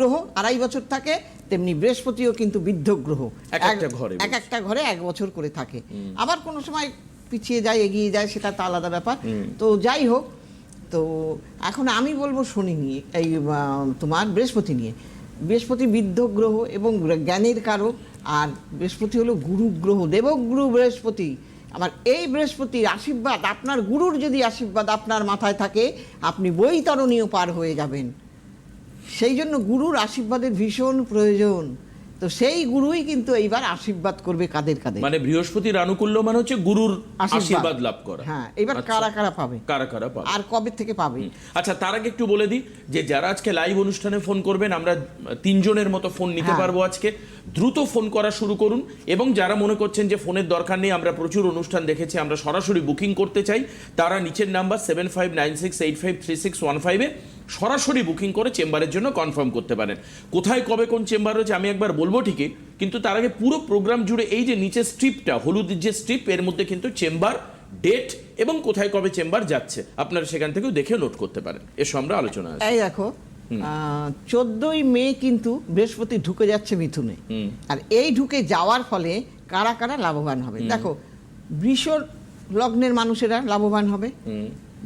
গ্রহ আড়াই বছর থাকে তেমনি বৃহস্পতিও কিন্তু বৃদ্ধ গ্রহ। এক একটা ঘরে এক একটা ঘরে এক বছর করে থাকে। আবার কোনো সময় পিছিয়ে যায় এগিয়ে যায় সেটা তো আলাদা ব্যাপার। তো যাই হোক তো এখন আমি বলব শনি নিয়ে এই তোমার বৃহস্পতি নিয়ে। বৃহস্পতি বৃদ্ধ গ্রহ এবং জ্ঞানের কারক আর বৃহস্পতি হলো গুরু গ্রহ দেবগুরু বৃহস্পতি। আমার এই বৃহস্পতির আশীর্বাদ আপনার গুরুর যদি আশীর্বাদ আপনার মাথায় থাকে আপনি বৈতরণীয় পার হয়ে যাবেন। সেই জন্য গুরুর আশীর্বাদের ভীষণ প্রয়োজন। তো সেই গুরুই কিন্তু এইবার আশীর্বাদ করবে কাদের কাদের। মানে বৃহস্পতির আনুকূল্য মানে হচ্ছে গুরুর আশীর্বাদ। লাভ করা। হ্যাঁ এবার আচ্ছা। কারা কারা পাবে? কারা কারা পাবে? আর কবে থেকে পাবে? আচ্ছা তার আগে একটু বলে দিই যে যারা আজকে লাইভ অনুষ্ঠানে ফোন করবেন আমরা তিনজনের মতো ফোন নিতে হ্যাঁ। পারব আজকে। দ্রুত ফোন করা শুরু করুন এবং যারা মনে করছেন যে ফোনের দরকার নেই আমরা প্রচুর অনুষ্ঠান দেখেছি আমরা সরাসরি বুকিং করতে চাই তারা নিচের number seven five nine six eight five three six one ফাইভে সরাসরি বুকিং করে চেম্বারের জন্য কনফার্ম করতে পারেন। কোথায় কবে কোন চেম্বার রয়েছে আমি একবার বলব ঠিকই কিন্তু তার আগে পুরো প্রোগ্রাম জুড়ে এই যে নিচে স্ট্রিপটা হলুদ যে স্ট্রিপ এর মধ্যে কিন্তু চেম্বার ডেট এবং কোথায় কবে চেম্বার যাচ্ছে আপনারা সেখান থেকেও দেখে নোট করতে পারেন। এসো আমরা আলোচনা। এই দেখো চোদ্দই মে কিন্তু বৃহস্পতি ঢুকে যাচ্ছে মিথুনে। আর এই ঢুকে যাওয়ার ফলে কারা কারা লাভবান হবে? দেখো বৃষ লগ্নের মানুষেরা লাভবান হবে।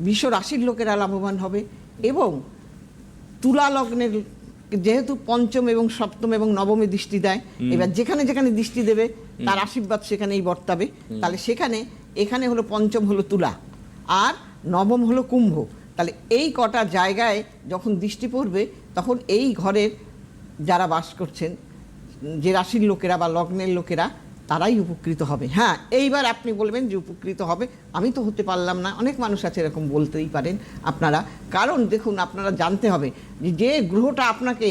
বৃষ রাশির লোকেরা লাভবান হবে। এবং তুলা লগ্নের যেহেতু পঞ্চম এবং সপ্তম এবং নবমে দৃষ্টি দেয় এবার যেখানে যেখানে দৃষ্টি দেবে তার আশীর্বাদ সেখানেই বর্তাবে। তাহলে সেখানে এখানে হলো পঞ্চম হলো তুলা আর নবম হলো কুম্ভ। তাহলে এই কটা জায়গায় যখন দৃষ্টি পড়বে তখন এই ঘরের যারা বাস করছেন যে রাশির লোকেরা বা লগ্নের লোকেরা তারাই উপকৃত হবে। হ্যাঁ এইবার আপনি বলবেন যে উপকৃত হবে। আমি তো হতে পারলাম না। অনেক মানুষ আছে এরকম বলতেই পারেন আপনারা। কারণ দেখুন, আপনারা জানতে হবে যে যে গ্রহটা আপনাকে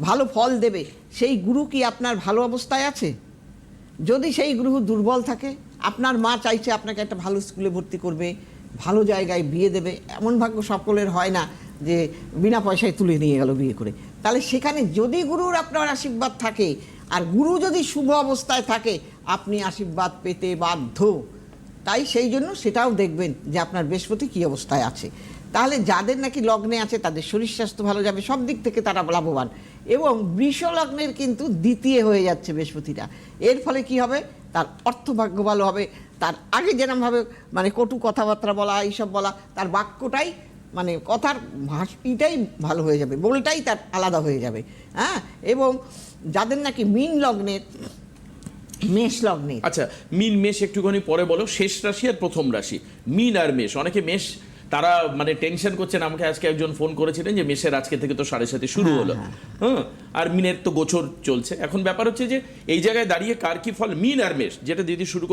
ভালো ফল দেবে, সেই গুরু কি আপনার ভালো অবস্থায় আছে? যদি সেই গ্রহ দুর্বল থাকে, আপনার মা চাইছে আপনাকে একটা ভালো স্কুলে ভর্তি করবে, ভালো জায়গায় বিয়ে দেবে। এমন ভাগ্য সকলের হয় না যে, বিনা পয়সায় তুলে নিয়ে গেল বিয়ে করে। তাহলে সেখানে যদি গুরুর আপনার আশীর্বাদ থাকে আর গুরু যদি শুভ অবস্থায় থাকে, আপনি আশীর্বাদ পেতে বাধ্য। তাই সেই জন্য সেটাও দেখবেন যে আপনার বৃহস্পতি কী অবস্থায় আছে। তাহলে যাদের নাকি লগ্নে আছে, তাদের শরীর স্বাস্থ্য ভালো যাবে, সব দিক থেকে তারা লাভবান। এবং বৃষ লগ্নের কিন্তু দ্বিতীয় হয়ে যাচ্ছে বৃহস্পতিটা এর ফলে কি হবে? তার অর্থভাগ্য ভালো হবে। তার আগে যেরমভাবে মানে কটু কথাবার্তা বলা, এইসব বলা, তার বাক্যটাই মানে কথার ভাষিটাই ভালো হয়ে যাবে বলটাই তার আলাদা হয়ে যাবে হ্যাঁ? এবং যাদের নাকি মিন লগ্নের মেষ লগ্নের আচ্ছা মিন মেষ একটুখানি পরে বলো শেষ রাশি আর প্রথম রাশি? মিন আর মেষ অনেকে মেষ তারা মানে টেনশন করছেন আমাকে আজকে একজন ফোন করেছিলেন যে মেষের আজকে থেকে তো সাড়ে সাথে শুরু হলো। হ্যাঁ। আর মিনের তো গোছর চলছে। এখন ব্যাপার হচ্ছে যে এই জায়গায় দাঁড়িয়ে কার কি ফল? মিন আর মেষ যেটা দিদি শুরু